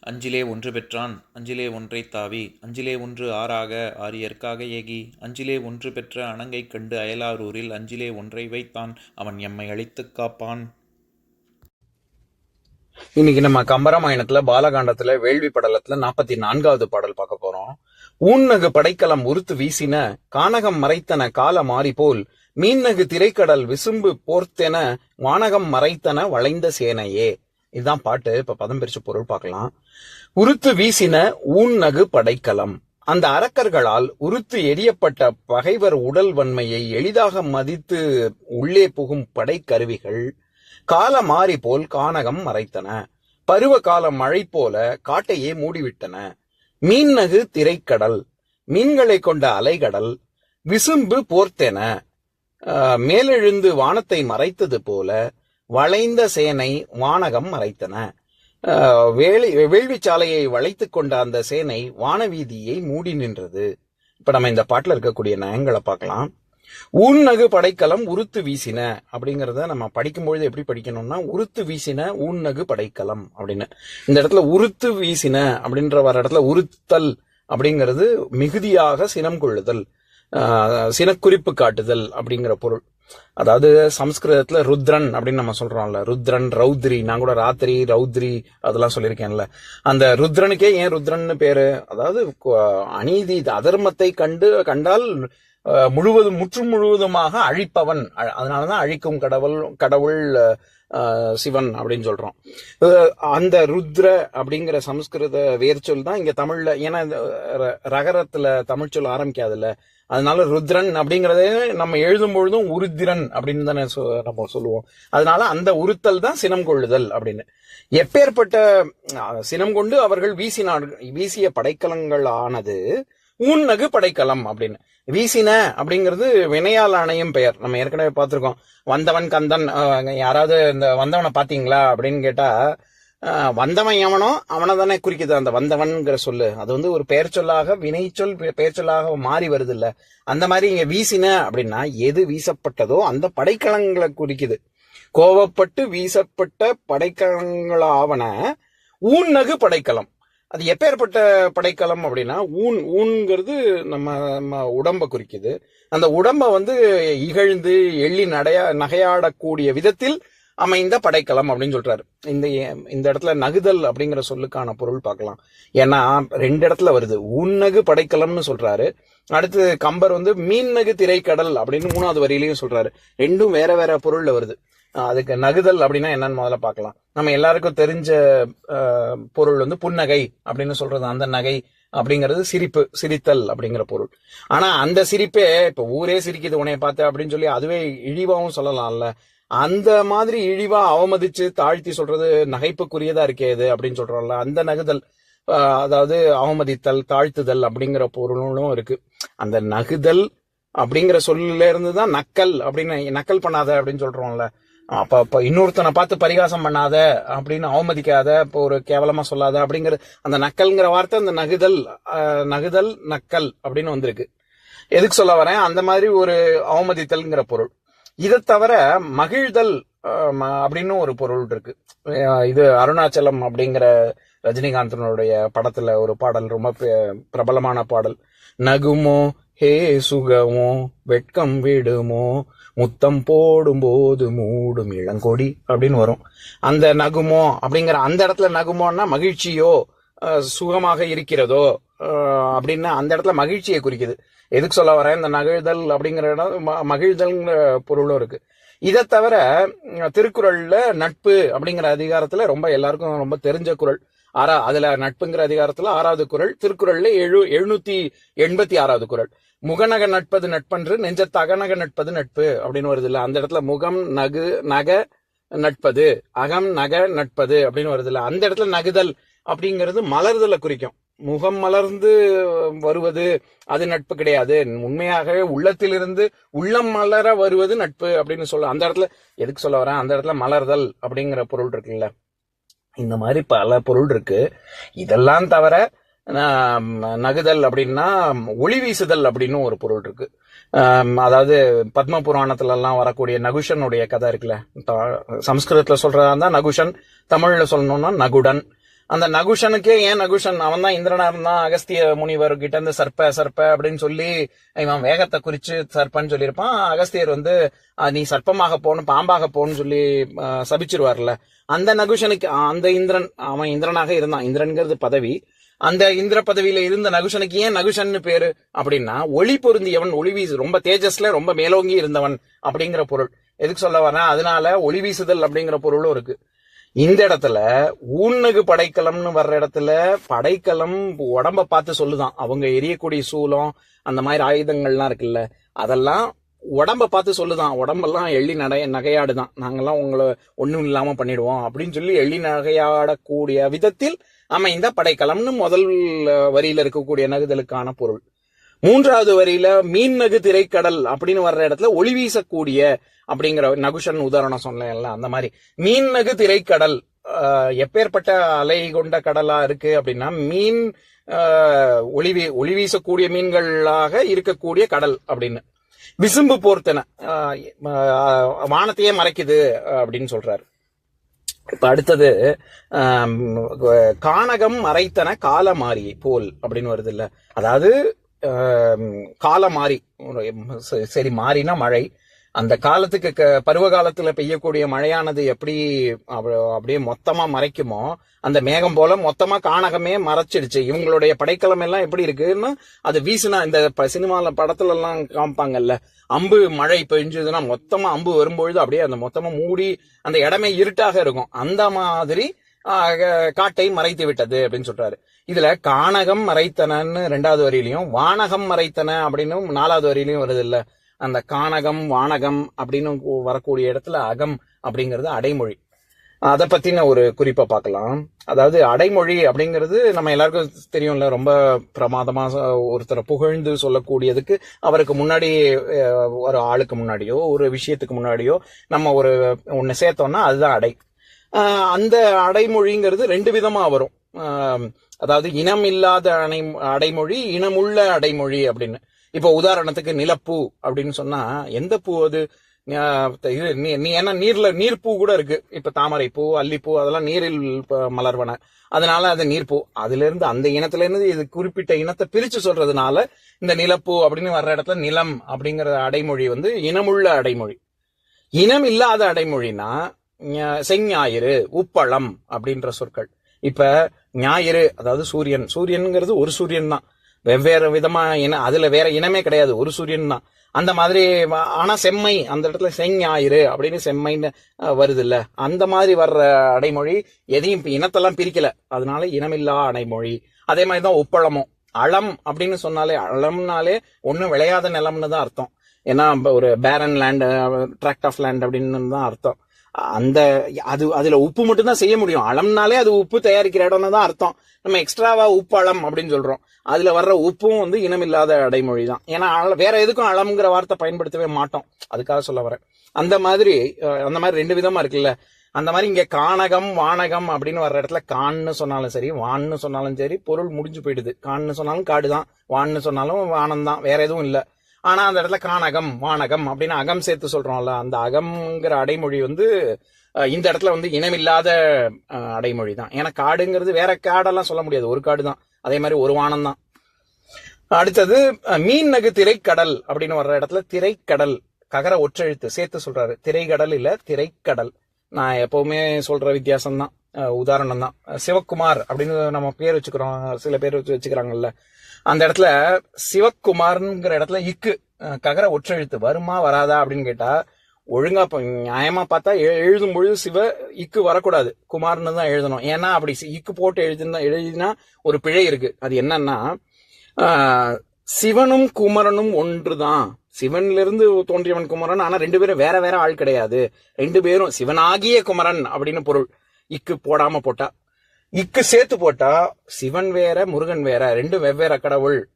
அஞ்சிலே ஒன்று பெற்றான் அஞ்சிலே ஒன்றை தாவி அஞ்சிலே ஒன்று ஆறாக ஆரியற்காக ஏகி அஞ்சிலே ஒன்று பெற்ற அணங்கை கண்டு அயலாரூரில் அஞ்சிலே ஒன்றை வைத்தான் அவன் எம்மை அழித்துக் காப்பான். இன்னைக்கு நம்ம கம்பராமாயணத்துல பாலகாண்டத்துல வேள்வி படலத்துல நாற்பத்தி நான்காவது பாடல் பார்க்க போறோம். ஊன்னகு படைக்கலம் உறுத்து வீசின கானகம் மறைத்தன கால மாறி போல் மீன்னகு திரைக்கடல் விசும்பு போர்த்தென வானகம் மறைத்தன வளைந்த சேனையே. இதுதான் பாட்டு. இப்ப பதம் பிரிச்சு பொருள் பார்க்கலாம். உருத்து வீசின ஊன்னகு படைக்கலம். அந்த அரக்கர்களால் உருத்து எரியப்பட்ட பகைவர் உடல் வன்மையை எளிதாக மதித்து உள்ளே புகும் படைக்கருவிகள் கால மாறி போல் கானகம் மறைத்தன. பருவ கால மழை போல காட்டையே மூடிவிட்டன. மீன்னகு திரைக்கடல் மீன்களை கொண்ட அலைகடல் விசும்பு போர்த்தென. மேலெழுந்து வானத்தை மறைத்தது போல வளைந்த சேனை வானகம் மறைத்தன. வேலை வேலி வேள்விச்சாலையை வளைத்து கொண்ட அந்த சேனை வானவீதியை மூடி நின்றது. இப்ப நம்ம இந்த பாட்டில் இருக்கக்கூடிய நயங்களை பார்க்கலாம். ஊன்னகு படைக்கலம் உருத்து வீசின அப்படிங்கறத நம்ம படிக்கும்பொழுது எப்படி படிக்கணும்னா உருத்து வீசின ஊன்னகு படைக்கலம் அப்படின்னு. இந்த இடத்துல உருத்து வீசின அப்படின்ற வர இடத்துல உருத்தல் அப்படிங்கிறது மிகுதியாக சினம் கொள்ளுதல் சினக்குறிப்பு காட்டுதல் அப்படிங்கிற பொருள். அதாவது சம்ஸ்கிருதத்துல ருத்ரன் அப்படின்னு நம்ம சொல்றோம்ல. ருத்ரன் ரௌத்ரி. நான் கூட ராத்திரி ரௌத்ரி அதெல்லாம் சொல்லியிருக்கேன்ல. அந்த ருத்ரனுக்கே ஏன் ருத்ரன்னு பேரு? அதாவது அநீதி அதர்மத்தை கண்டு கண்டால் அஹ், முழுவதும் முற்று முழுவதுமாக அழிப்பவன். அ- அதனாலதான் அழிக்கும் கடவுள் கடவுள் சிவன் அப்படின்னு சொல்றோம். அந்த ருத்ர அப்படிங்கிற சமஸ்கிருத வேர்ச்சொல் தான் இங்க தமிழ்ல ஏன்னா ர- ரகரத்துல தமிழ் சொல் ஆரம்பிக்காதுல்ல. அதனால ருத்ரன் அப்படிங்கறதே நம்ம எழுதும் பொழுதும் உருத்திரன் அப்படின்னு தானே சொ- நம்ம சொல்லுவோம். அதனால அந்த உறுத்தல் தான் சினம் கொள்ளுதல் அப்படின்னு. எப்பேற்பட்ட சினம் கொண்டு அவர்கள் வீசினார்கள் வீசிய படைக்கலங்கள் ஆனது ஊன்னகு படைக்கலம் அப்படின்னு. வீசின அப்படிங்கிறது வினையால் அணையும் பெயர். நம்ம ஏற்கனவே பார்த்திருக்கோம். வந்தவன் கந்தன் யாராவது இந்த வந்தவனை பாத்தீங்களா அப்படின்னு கேட்டா வந்தவன் எவனோ அவனை தானே குறிக்குது. அந்த வந்தவன்கிற சொல்லு. அது வந்து ஒரு பெயர் சொல்லாக வினை சொல் பெயர் சொல்லாக மாறி வருது இல்ல அந்த மாதிரி இங்க வீசின அப்படின்னா எது வீசப்பட்டதோ அந்த படைக்கலங்களை குறிக்குது. கோவப்பட்டு வீசப்பட்ட படைக்கலங்களாவன ஊன்னகு படைக்கலம். அது எப்பேற்பட்ட படைக்கலம் அப்படின்னா ஊன் ஊன்ங்கிறது நம்ம நம்ம உடம்பை குறிக்குது. அந்த உடம்பை வந்து இகழ்ந்து எள்ளி நடைய நகையாடக்கூடிய விதத்தில் அமைந்த படைக்கலம் அப்படின்னு சொல்றாரு. இந்த இந்த இடத்துல நகுதல் அப்படிங்கிற சொல்லுக்கான பொருள் பார்க்கலாம். ஏன்னா ரெண்டு இடத்துல வருது. உன்னகு படைக்கலம்னு சொல்றாரு. அடுத்து கம்பர் வந்து மீன்னகு திரைக்கடல் அப்படின்னு மூணாவது வரியிலையும் சொல்றாரு. ரெண்டும் வேற வேற பொருள்ல வருது. அதுக்கு நகுதல் அப்படின்னா என்னன்னு முதல்ல பார்க்கலாம். நம்ம எல்லாருக்கும் தெரிஞ்ச அஹ், பொருள் வந்து புன்னகை அப்படின்னு சொல்றது. அந்த நகை அப்படிங்கிறது சிரிப்பு சிரித்தல் அப்படிங்கிற பொருள். ஆனா அந்த சிரிப்பே இப்ப ஊரே சிரிக்குது உன்னைய பார்த்து அப்படின்னு சொல்லி அதுவே இழிவாகவும் சொல்லலாம்ல. அந்த மாதிரி இழிவா அவமதிச்சு தாழ்த்தி சொல்றது நகைப்புக்குரியதா இருக்கே இது அப்படின்னு சொல்றோம்ல அந்த நகுதல் அதாவது அவமதித்தல் தாழ்த்துதல் அப்படிங்கிற பொருளும் இருக்கு. அந்த நகுதல் அப்படிங்கிற சொல்லில இருந்து தான் நக்கல் அப்படின்னு நக்கல் பண்ணாத அப்படின்னு சொல்றோம்ல. அப்ப அப்ப இன்னொருத்தனை பார்த்து பரிகாசம் பண்ணாத அப்படின்னு அவமதிக்காத இப்போ ஒரு கேவலமா சொல்லாத அப்படிங்கிற அந்த நக்கல்ங்கிற வார்த்தை அந்த நகுதல் அஹ், நகுதல் நக்கல் அப்படின்னு வந்திருக்கு. எதுக்கு சொல்ல வரேன்? அந்த மாதிரி ஒரு அவமதித்தல்ங்கிற பொருள். இதை தவிர மகிழ்தல் ம- அப்படின்னு ஒரு பொருள் இருக்கு. இது அருணாச்சலம் அப்படிங்கிற ரஜினிகாந்தனுடைய படத்துல ஒரு பாடல் ரொம்ப பிரபலமான பாடல். நகுமோ ஹே சுகமோ வெட்கம் விடுமோ முத்தம் போடும்போது மூடும் இளங்கொடி அப்படின்னு வரும். அந்த நகுமோ அப்படிங்கிற அந்த இடத்துல நகுமோன்னா மகிழ்ச்சியோ சுகமாக இருக்கிறதோ அப்படின்னா அப்படின்னு அந்த இடத்துல மகிழ்ச்சியை குறிக்குது. எதுக்கு சொல்ல வரேன்? இந்த நகழ்தல் அப்படிங்கிற இடம் ம- மகிழ்தல்ங்கிற பொருளும் இருக்கு. இதை தவிர திருக்குறள்ல நட்பு அப்படிங்கிற அதிகாரத்துல ரொம்ப எல்லாருக்கும் ரொம்ப தெரிஞ்ச குறள். ஆறா அதுல நட்புங்கிற அதிகாரத்துல ஆறாவது குறள் திருக்குறள்ல எழு எழுநூத்தி எண்பத்தி ஆறாவது குறள். முகநக நட்பது நட்பன்று நெஞ்ச தகநக நட்பது நட்பு அப்படின்னு வருது இல்ல? அந்த இடத்துல முகம் நகு நக நட்பது அகம் நக நட்பது அப்படின்னு வருது இல்ல? அந்த இடத்துல நகுதல் அப்படிங்கிறது மலர்தலை குறிக்கும். முகம் மலர்ந்து வருவது அது நட்பு கிடையாது. உண்மையாகவே உள்ளத்திலிருந்து உள்ளம் மலர வருவது நட்பு அப்படின்னு சொல்ல அந்த இடத்துல எதுக்கு சொல்ல வரேன்? அந்த இடத்துல மலர்தல் அப்படிங்கிற பொருள் இருக்குல்ல. இந்த மாதிரி பல பொருள் இருக்கு. இதெல்லாம் தவிர நகுதல் அப்படின்னா ஒளி வீசுதல் அப்படின்னு ஒரு பொருள் இருக்கு. அதாவது பத்ம புராணத்துலலாம் வரக்கூடிய நகுஷனுடைய கதை இருக்குல்ல. சம்ஸ்கிருதத்தில் சொல்றதா இருந்தால் நகுஷன் தமிழில் சொல்லணும்னா நகுடன். அந்த நகுஷனுக்கே ஏன் நகுஷன்? அவன் தான் இந்திரனா இருந்தான் அகஸ்திய முனிவர் கிட்ட இருந்து சர்ப்ப சர்ப்ப அப்படின்னு சொல்லி இவன் வேகத்தை குறிச்சு சர்ப்பன்னு சொல்லியிருப்பான். அகஸ்தியர் வந்து நீ சர்ப்பமாக போகணும் பாம்பாக போகணும்னு சொல்லி அஹ், சபிச்சிருவார்ல. அந்த நகுஷனுக்கு அந்த இந்திரன் அவன் இந்திரனாக இருந்தான். இந்திரன்கிறது பதவி. அந்த இந்திர பதவியில இருந்த நகுஷனுக்கு ஏன் நகுஷன்னு பேரு? அப்படின்னா ஒளி பொருந்தியவன் ஒளி வீசு ரொம்ப தேஜஸ்ல ரொம்ப மேலோங்கி இருந்தவன் அப்படிங்கிற பொருள். எதுக்கு சொல்ல வரேன் அதனால ஒளி வீசுதல் அப்படிங்கிற பொருளும் இருக்கு. இந்த இடத்துல ஊன்னகு படைக்கலம்னு வர்ற இடத்துல படைக்கலம் உடம்ப பார்த்து சொல்லுதான். அவங்க எரியக்கூடிய சூலம் அந்த மாதிரி ஆயுதங்கள்லாம் இருக்குல்ல அதெல்லாம் உடம்ப பார்த்து சொல்லுதான். உடம்பெல்லாம் எள்ளி நடைய நகையாடுதான். நாங்கெல்லாம் உங்களை ஒன்றும் இல்லாமல் பண்ணிடுவோம் அப்படின்னு சொல்லி எள்ளி நகையாடக்கூடிய விதத்தில் அமைந்த படைக்கலம்னு முதல் வரியில் இருக்கக்கூடிய நகுதலுக்கான பொருள். மூன்றாவது வரியில மீன் நகு திரைக்கடல் அப்படின்னு வர்ற இடத்துல ஒளி வீசக்கூடிய அப்படிங்கிற நகுஷன் உதாரணம் சொன்னேன்ல அந்த மாதிரி. மீன் நகு திரைக்கடல் ஆஹ், எப்பேற்பட்ட அலை கொண்ட கடலா இருக்கு அப்படின்னா மீன் ஆஹ், ஒளி ஒளி வீசக்கூடிய மீன்களாக இருக்கக்கூடிய கடல் அப்படின்னு. விசும்பு போர்த்தன வானத்தையே மறைக்குது அப்படின்னு சொல்றாரு. இப்ப அடுத்தது கானகம் மறைத்தன கால போல் அப்படின்னு வருது இல்ல அதாவது காலம் மாறி சரி மாறினா மழை. அந்த காலத்துக்கு க- பருவ காலத்துல பெய்யக்கூடிய மழையானது எப்படி அப்படியே மொத்தமா மறைக்குமோ அந்த மேகம் போல மொத்தமா கானகமே மறைச்சிடுச்சு. இவங்களுடைய படைக்கலம் எல்லாம் எப்படி இருக்குன்னா அது வீசுனா இந்த ப- சினிமால படத்துல எல்லாம் காமிப்பாங்கல்ல அம்பு மழை பெஞ்சதுன்னா மொத்தமா அம்பு வரும்பொழுது அப்படியே அந்த மொத்தமா மூடி அந்த இடமே இருட்டாக இருக்கும். அந்த மாதிரி காட்டை மறைத்து விட்டது அப்படின்னு சொல்றாரு. இதுல கானகம் மறைத்தனன்னு ரெண்டாவது வரியிலையும் வானகம் மறைத்தன அப்படின்னு நாலாவது வரியிலையும் வருது இல்ல. அந்த கானகம் வானகம் அப்படின்னு வரக்கூடிய இடத்துல அகம் அப்படிங்கிறது அடைமொழி. அதை பத்தின ஒரு குறிப்பை பார்க்கலாம். அதாவது அடைமொழி அப்படிங்கிறது நம்ம எல்லாருக்கும் தெரியும்ல ரொம்ப பிரமாதமா ஒருத்தரை புகழ்ந்து சொல்லக்கூடியதுக்கு அவருக்கு முன்னாடி ஒரு ஆளுக்கு முன்னாடியோ ஒரு விஷயத்துக்கு முன்னாடியோ நம்ம ஒரு ஒன்று சேர்த்தோம்னா அதுதான் அடை. அந்த அடைமொழிங்கிறது ரெண்டு விதமா வரும். அதாவது இனம் இல்லாத அணை அடைமொழி இனமுள்ள அடைமொழி அப்படின்னு. இப்போ உதாரணத்துக்கு நிலப்பூ அப்படின்னு சொன்னா எந்த பூ அது? இது நீ- ஏன்னா நீர்ல நீர்ப்பூ கூட இருக்கு. இப்ப தாமரை பூ அல்லிப்பூ அதெல்லாம் நீரில் மலர்வன. அதனால அது நீர்ப்பூ. அதுல இருந்து அந்த இனத்துல இருந்து இது குறிப்பிட்ட இனத்தை பிரிச்சு சொல்றதுனால இந்த நிலப்பூ அப்படின்னு வர்ற இடத்துல நிலம் அப்படிங்கிற அடைமொழி வந்து இனமுள்ள அடைமொழி. இனம் இல்லாத அடைமொழினா செஞ்ஞாயிறு உப்பளம் அப்படின்ற சொற்கள். இப்ப ஞாயிறு அதாவது சூரியன். சூரியன்ங்கிறது ஒரு சூரியன் தான். வெவ்வேறு விதமா இன அதுல வேற இனமே கிடையாது. ஒரு சூரியன் தான். அந்த மாதிரி ஆனா செம்மை அந்த இடத்துல செஞ்ஞாயிறு அப்படின்னு செம்மைன்னு வருது இல்ல அந்த மாதிரி வர்ற அடைமொழி எதையும் இனத்தெல்லாம் பிரிக்கல. அதனால இனமில்லா அடைமொழி. அதே மாதிரி தான் உப்பளமும். அளம் அப்படின்னு சொன்னாலே அளம்னாலே ஒன்றும் விளையாத நிலம்னு தான் அர்த்தம். ஏன்னா ஒரு பேரன் லேண்ட் ட்ராக்ட் ஆஃப் லேண்ட் அப்படின்னு தான் அர்த்தம். அந்த அது அதுல உப்பு மட்டும் தான் செய்ய முடியும். அளம்னாலே அது உப்பு தயாரிக்கிற இடம்னு தான் அர்த்தம். நம்ம எக்ஸ்ட்ராவா உப்பு அளம் அப்படின்னு சொல்றோம். அதுல வர்ற உப்பும் வந்து இனமில்லாத அடைமொழி தான் ஏன்னா வேற எதுக்கும் அளம்ங்கிற வார்த்தை பயன்படுத்தவே மாட்டோம். அதுக்காக சொல்ல வரேன். அந்த மாதிரி அந்த மாதிரி ரெண்டு விதமா இருக்குல்ல. அந்த மாதிரி இங்க கானகம் வானகம் அப்படின்னு வர்ற இடத்துல கான்னு சொன்னாலும் சரி வான்னு சொன்னாலும் சரி பொருள் முடிஞ்சு போயிடுது. கான்னு சொன்னாலும் காடு தான் வான்னு சொன்னாலும் வானம் தான் வேற எதுவும் இல்லை. ஆனா அந்த இடத்துல கானகம் வானகம் அப்படின்னு அகம் சேர்த்து சொல்றோம்ல அந்த அகம்ங்கிற அடைமொழி வந்து இந்த இடத்துல வந்து இனமில்லாத அடைமொழி தான். ஏன்னா காடுங்கிறது வேற காடெல்லாம் சொல்ல முடியாது. ஒரு காடு தான். அதே மாதிரி ஒரு வானம் தான். அடுத்தது மீன் நகு திரைக்கடல் அப்படின்னு வர்ற இடத்துல திரைக்கடல் ககர ஒற்றெழுத்து சேர்த்து சொல்றாரு. திரைக்கடல் இல்ல திரைக்கடல். நான் எப்பவுமே சொல்ற வித்தியாசம் தான் உதாரணம் தான் சிவக்குமார் அப்படின்னு நம்ம பேர் வச்சுக்கிறோம். சில பேர் வச்சு வச்சுக்கிறாங்கல்ல. அந்த இடத்துல சிவக்குமார்ங்கிற இடத்துல இக்கு ககர ஒற்றெழுத்து வருமா வராதா அப்படின்னு கேட்டா ஒழுங்கா நியாயமா பார்த்தா எ- எழுதும் பொழுது சிவ இக்கு வரக்கூடாது. குமார்னு தான் எழுதணும். ஏன்னா அப்படி சி- இக்கு போட்டு எழுதினா எழுதினா ஒரு பிழை இருக்கு. அது என்னன்னா சிவனும் குமரனும் ஒன்றுதான். சிவன்ல இருந்து தோன்றியவன் குமரன் ஆனா ரெண்டு பேரும் வேற வேற ஆள் கிடையாது. ரெண்டு பேரும் சிவனாகிய குமரன் அப்படின்னு பொருள். இக்கு போடாம போட்டா. இக்கு சேர்த்து போட்டா சிவன் வேற முருகன் வேற ரெண்டு வெவ்வேறு கடவுள்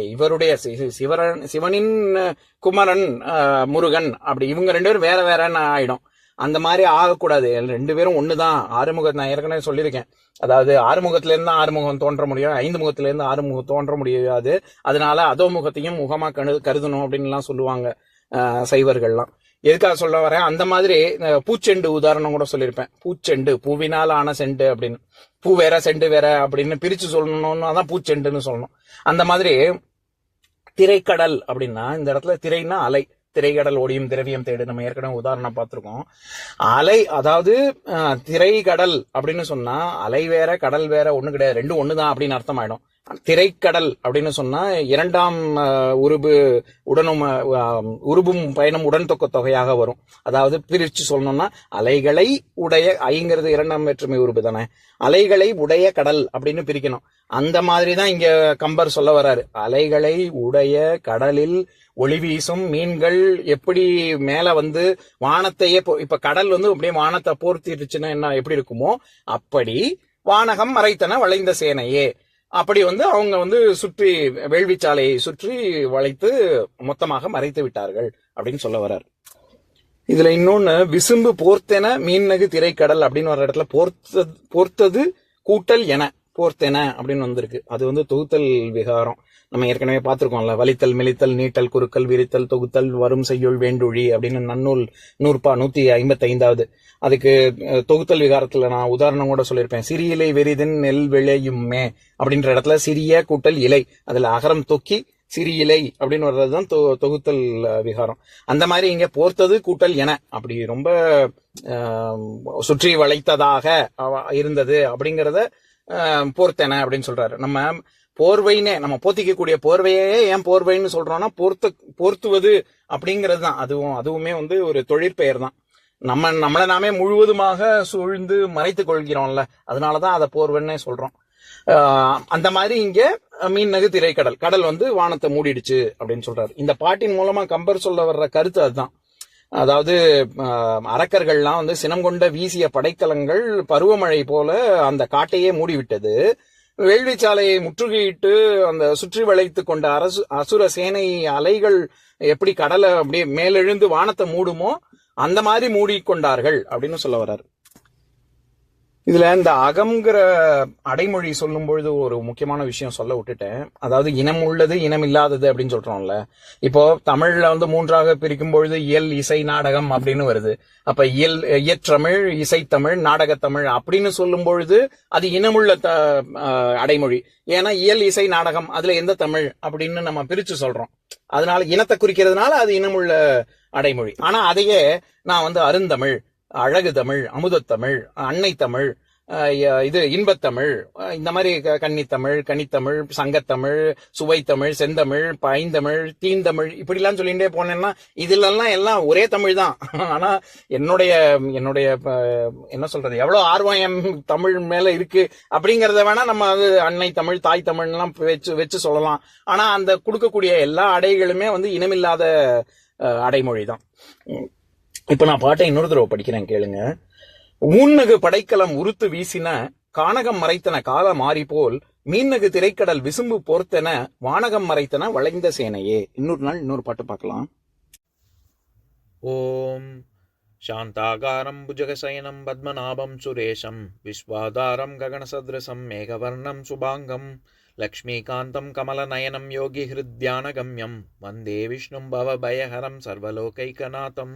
இவருடைய சி- சிவரன் சிவனின் குமரன் முருகன் அப்படி இவங்க ரெண்டு பேரும் வேற வேறன்னு ஆயிடும். அந்த மாதிரி ஆகக்கூடாது. ரெண்டு பேரும் ஒண்ணுதான். ஆறுமுகம் நான் ஏற்கனவே சொல்லியிருக்கேன். அதாவது ஆறுமுகத்துல இருந்து ஆறுமுகம் தோன்ற முடியும். ஐந்து முகத்துல இருந்து ஆறுமுகம் தோன்ற முடியாது. அதனால அதோ முகத்தையும் முகமா கரு கருதணும் அப்படின்னு எல்லாம் சொல்லுவாங்க சைவர்கள்லாம். எதுக்காக சொல்ல வரேன்? அந்த மாதிரி பூச்செண்டு உதாரணம் கூட சொல்லியிருப்பேன். பூச்செண்டு பூவினால் ஆன செண்டு அப்படின்னு. பூ வேற செண்டு வேற அப்படின்னு பிரிச்சு சொல்லணும்னு அதான் பூச்செண்டுன்னு சொல்லணும். அந்த மாதிரி திரைக்கடல் அப்படின்னா இந்த இடத்துல திரைன்னா அலை. திரைக்கடல் ஒடியும் திரவியம் தேடு. நம்ம ஏற்கனவே உதாரணம் பார்த்துருக்கோம். அலை அதாவது திரைக்கடல் அப்படின்னு சொன்னா அலை வேற கடல் வேற ஒண்ணு கிடையாது. ரெண்டும் ஒண்ணுதான் அப்படின்னு அர்த்தம் ஆயிடும் திரைக்கடல் அப்படின்னு சொன்னா இரண்டாம் உருபு உடனும் உருபும் பயணம் உடன் தொக்க தொகையாக வரும். அதாவது பிரிச்சு சொல்லணும்னா அலைகளை உடைய ஐங்கிறது இரண்டாம் வேற்றுமை உருபு தானே. அலைகளை உடைய கடல் அப்படின்னு பிரிக்கணும். அந்த மாதிரி தான் இங்க கம்பர் சொல்ல வராரு. அலைகளை உடைய கடலில் ஒளி வீசும் மீன்கள் எப்படி மேல வந்து வானத்தையே இப்ப கடல் வந்து அப்படியே வானத்தை போர்த்திடுச்சுன்னா என்ன எப்படி இருக்குமோ? அப்படி வானகம் மறைத்தன வளைந்த சேனையே. அப்படி வந்து அவங்க வந்து சுற்றி வேள்விச்சாலையை சுற்றி வளைத்து மொத்தமாக மறைத்து விட்டார்கள் அப்படின்னு சொல்ல வர்றார். இதுல இன்னொன்னு விசும்பு போர்த்தென மீன்னகு திரைக்கடல் அப்படின்னு வர இடத்துல போர்த்தது போர்த்தது கூட்டல் என போர்த்தென அப்படின்னு வந்திருக்கு. அது வந்து தொகுத்தல் விகாரம். நம்ம ஏற்கனவே பார்த்திருக்கோம்ல வலித்தல் மெலித்தல் நீட்டல் குறுக்கல் விரித்தல் தொகுத்தல் வரும் செய்யுள் வேண்டுழி அப்படின்னு நன்னூல் நூற்பா நூத்தி ஐம்பத்தி ஐந்தாவது அதுக்கு தொகுத்தல் விகாரத்துல நான் உதாரணம் கூட சொல்லியிருப்பேன். சிறியிலை வெறிதின் நெல் விளையுமே அப்படின்ற இடத்துல சிறிய கூட்டல் இலை அதுல அகரம் தொக்கி சிறியிலை அப்படின்னு வர்றதுதான் தொ- தொகுத்தல் விகாரம். அந்த மாதிரி இங்க போர்த்தது கூட்டல் என. அப்படி ரொம்ப சுற்றி வளைத்ததாக இருந்தது அப்படிங்கிறத போர்த்தென அப்படின்னு சொல்றாரு. நம்ம போர்வைன்னே நம்ம போத்திக்கக்கூடிய போர்வையே ஏன் போர்வைன்னு சொல்றோம்னா போர்த்து போர்த்துவது அப்படிங்கிறது தான் அதுவும் அதுவுமே வந்து ஒரு தொழிற்பெயர் தான் நம்ம நம்மளை நாமே முழுவதுமாக சூழ்ந்து மறைத்து கொள்கிறோம்ல அதனாலதான் அதை போர்வைன்னே சொல்றோம். ஆஹ் அந்த மாதிரி இங்க மீன்னகு திரைக்கடல் கடல். வந்து வானத்தை மூடிடுச்சு அப்படின்னு சொல்றாரு. இந்த பாட்டின் மூலமா கம்பர் சொல்ல வர்ற கருத்து அதுதான். அதாவது அரக்கர்கள்லாம் வந்து சினம் கொண்ட வீசிய படைத்தலங்கள் பருவமழை போல அந்த காட்டையே மூடிவிட்டது. வேள்விச்சாலையை முற்றுகையிட்டு அந்த சுற்றி வளைத்து கொண்ட அரசு அசுர சேனை அலைகள் எப்படி கடலை அப்படியே மேலெழுந்து வானத்தை மூடுமோ அந்த மாதிரி மூடிக்கொண்டார்கள் அப்படின்னு சொல்ல வர்றாரு. இதுல இந்த அகம்ங்கிற அடைமொழி சொல்லும் பொழுது ஒரு முக்கியமான விஷயம் சொல்ல விட்டுட்டேன். அதாவது இனம் உள்ளது இனம் இல்லாதது அப்படின்னு சொல்றோம்ல. இப்போ தமிழ்ல வந்து மூன்றாக பிரிக்கும் பொழுது இயல் இசை நாடகம் அப்படின்னு வருது. அப்ப இயல் இயற்றமிழ் இசைத்தமிழ் நாடகத்தமிழ் அப்படின்னு சொல்லும் பொழுது அது இனமுள்ள த அடைமொழி. ஏன்னா இயல் இசை நாடகம் அதுல எந்த தமிழ் அப்படின்னு நம்ம பிரிச்சு சொல்றோம். அதனால இனத்தை குறிக்கிறதுனால அது இனமுள்ள அடைமொழி. ஆனா அதையே நான் வந்து அருந்தமிழ் அழகு தமிழ் அமுதத்தமிழ் அன்னை தமிழ் இது இன்பத்தமிழ் இந்த மாதிரி க- கன்னித்தமிழ் கனித்தமிழ் சங்கத்தமிழ் சுவைத்தமிழ் செந்தமிழ் பைந்தமிழ் தீந்தமிழ் இப்படிலாம் சொல்லிகிட்டே போனேன்னா இதுலெல்லாம் எல்லாம் ஒரே தமிழ் தான். ஆனால் என்னுடைய என்னுடைய என்ன சொல்றது எவ்வளோ ஆர்வம் என் தமிழ் மேலே இருக்கு அப்படிங்கிறத வேணா நம்ம அது அன்னை தமிழ் தாய் தமிழ்லாம் வச்சு வச்சு சொல்லலாம். ஆனால் அந்த கொடுக்கக்கூடிய எல்லா அடைகளுமே வந்து இனமில்லாத அடைமொழி தான். இப்ப நான் பாட்டை இன்னொரு தடவை படிக்கிறேன் கேளுங்க ஊன்னகு படைக்கலம் உருத்து வீசின கானகம் மறைத்தன கால மாறி போல் மீன்னகு திரைக்கடல் விசும்பு போர்த்தன வானகம் மறைத்தன வளைந்த சேனையே இன்னொரு நாள் இன்னொரு பாட்டு பார்க்கலாம் ॐ शान्ताकारं भुजगशयनं पद्मनाभं सुरेशं विश्वाधारं गगनसदृशं मेघवर्णं शुभाङ्गं लक्ष्मीकान्तं कमलनयनं योगिहृद्यानगम्यं वन्दे विष्णुं भवभयहरं सर्वलोकैकनाथम्